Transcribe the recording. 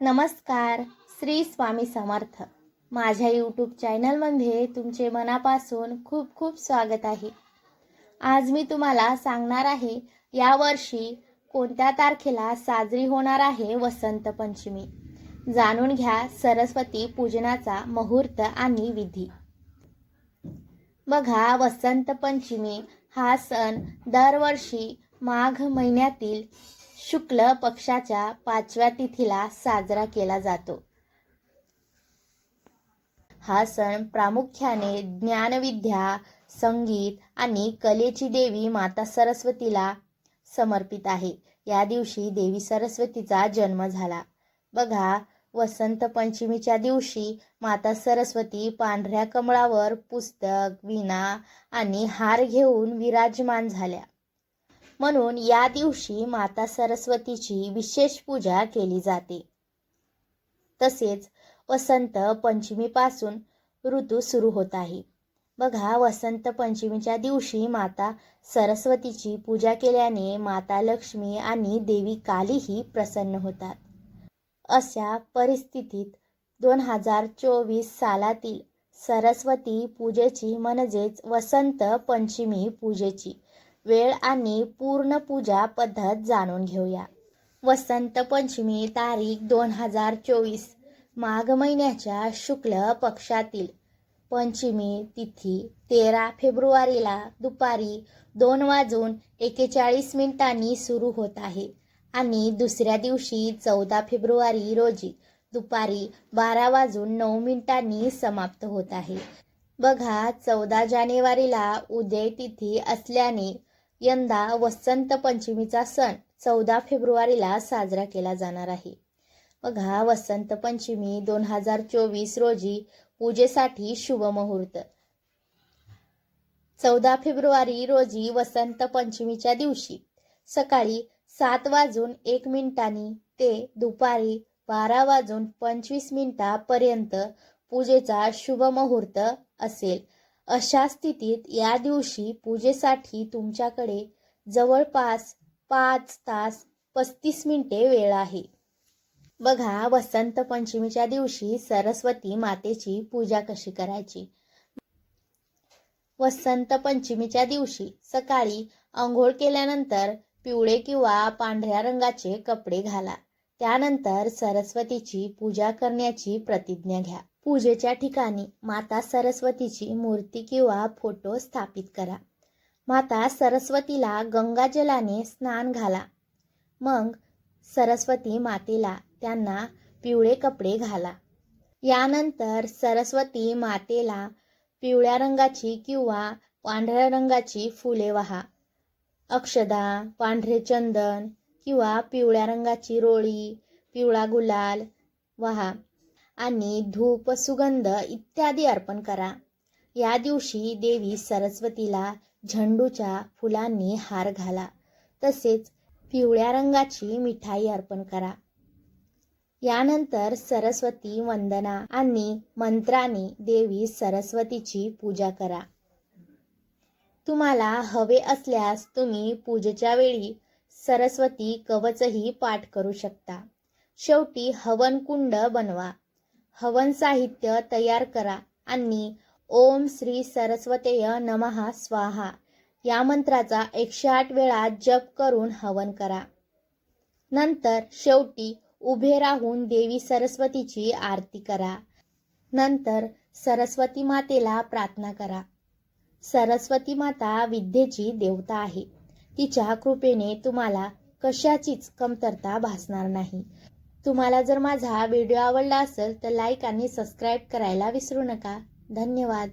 नमस्कार श्री स्वामी समर्थ. माझ्या यूट्यूब चॅनलमध्ये तुमचे मनापासून खूप खूप स्वागत आहे. आज मी तुम्हाला सांगणार आहे यावर्षी कोणत्या तारखेला साजरी होणार आहे वसंत पंचमी. जाणून घ्या सरस्वती पूजनाचा मुहूर्त आणि विधी. बघा वसंत पंचमी हा सण दरवर्षी माघ महिन्यातील शुक्ल पक्षाच्या पाचव्या तिथीला साजरा केला जातो. हा सण प्रामुख्याने ज्ञानविद्या संगीत आणि कलेची देवी माता सरस्वतीला समर्पित आहे. या दिवशी देवी सरस्वतीचा जन्म झाला. बघा वसंत पंचमीच्या दिवशी माता सरस्वती पांढऱ्या कमळावर पुस्तक विणा आणि हार घेऊन विराजमान झाल्या. म्हणून या दिवशी माता सरस्वतीची विशेष पूजा केली जाते. तसेच वसंत पंचमीपासून ऋतू सुरू होत आहे. बघा वसंत पंचमीच्या दिवशी माता सरस्वतीची पूजा केल्याने माता लक्ष्मी आणि देवी कालीही प्रसन्न होतात. अशा परिस्थितीत दोन हजार चोवीस सालातील सरस्वती पूजेची म्हणजेच वसंत पंचमी पूजेची वेळ आणि पूर्ण पूजा पद्धत जाणून घेऊया. वसंत पंचमी तारीख दोन हजार चोवीस माघ महिन्याच्या शुक्ल पक्षातील. पंचमी तिथी तेरा फेब्रुवारीला दुपारी दोन वाजून एकेचाळीस मिनिटांनी सुरू होत आहे आणि दुसऱ्या दिवशी चौदा फेब्रुवारी रोजी दुपारी बारा वाजून नऊ मिनिटांनी समाप्त होत आहे. बघा चौदा जानेवारीला उदय तिथी असल्याने यंदा वसंत पंचमीचा सण चौदा फेब्रुवारीला साजरा केला जाणार आहे. बघा वसंत पंचमी दोन हजार चोवीस रोजी पूजेसाठी शुभ मुहूर्त. चौदा फेब्रुवारी रोजी वसंत पंचमीच्या दिवशी सकाळी सात वाजून एक मिनिटांनी ते दुपारी बारा वाजून पंचवीस मिनिटापर्यंत पूजेचा शुभ मुहूर्त असेल. अशा स्थितीत या दिवशी पूजेसाठी तुमच्याकडे जवळपास पाच तास पस्तीस मिनिटे वेळ आहे. बघा वसंत पंचमीच्या दिवशी सरस्वती मातेची पूजा कशी करायची? वसंत पंचमीच्या दिवशी सकाळी आंघोळ केल्यानंतर पिवळे किंवा पांढऱ्या रंगाचे कपडे घाला. त्यानंतर सरस्वतीची पूजा करण्याची प्रतिज्ञा घ्या. पूजेच्या ठिकाणी माता सरस्वतीची मूर्ती किंवा फोटो स्थापित करा. माता सरस्वतीला गंगाजलाने स्नान घाला. मग सरस्वती मातेला त्यांना पिवळे कपडे घाला. यानंतर सरस्वती मातेला पिवळ्या रंगाची किंवा पांढऱ्या रंगाची फुले वाहा. अक्षदा पांढरे चंदन किंवा पिवळ्या रंगाची रोळी पिवळा गुलाल वहा आणि धूप सुगंध इत्यादी अर्पण करा. या दिवशी देवी सरस्वतीला झेंडूच्या फुलांनी हार घाला. तसेच पिवळ्या रंगाची मिठाई अर्पण करा. यानंतर सरस्वती वंदना आणि मंत्राने देवी सरस्वतीची पूजा करा. तुम्हाला हवे असल्यास तुम्ही पूजेच्या वेळी सरस्वती कवचही पाठ करू शकता. शेवटी हवनकुंड बनवा. हवन साहित्य तयार करा आणि ओम श्री सरस्वतेय नमहा स्वाहा. या मंत्राचा एकशे आठ वेळा जप करून हवन करा. नंतर शेवटी उभे राहून देवी सरस्वतीची आरती करा. नंतर सरस्वती मातेला प्रार्थना करा. सरस्वती माता विद्येची देवता आहे. तिच्या कृपेने तुम्हाला कशाचीच कमतरता भासणार नाही. तुम्हाला जर माझा व्हिडिओ आवडला असेल तर लाईक आणि सबस्क्राईब करायला विसरू नका. धन्यवाद.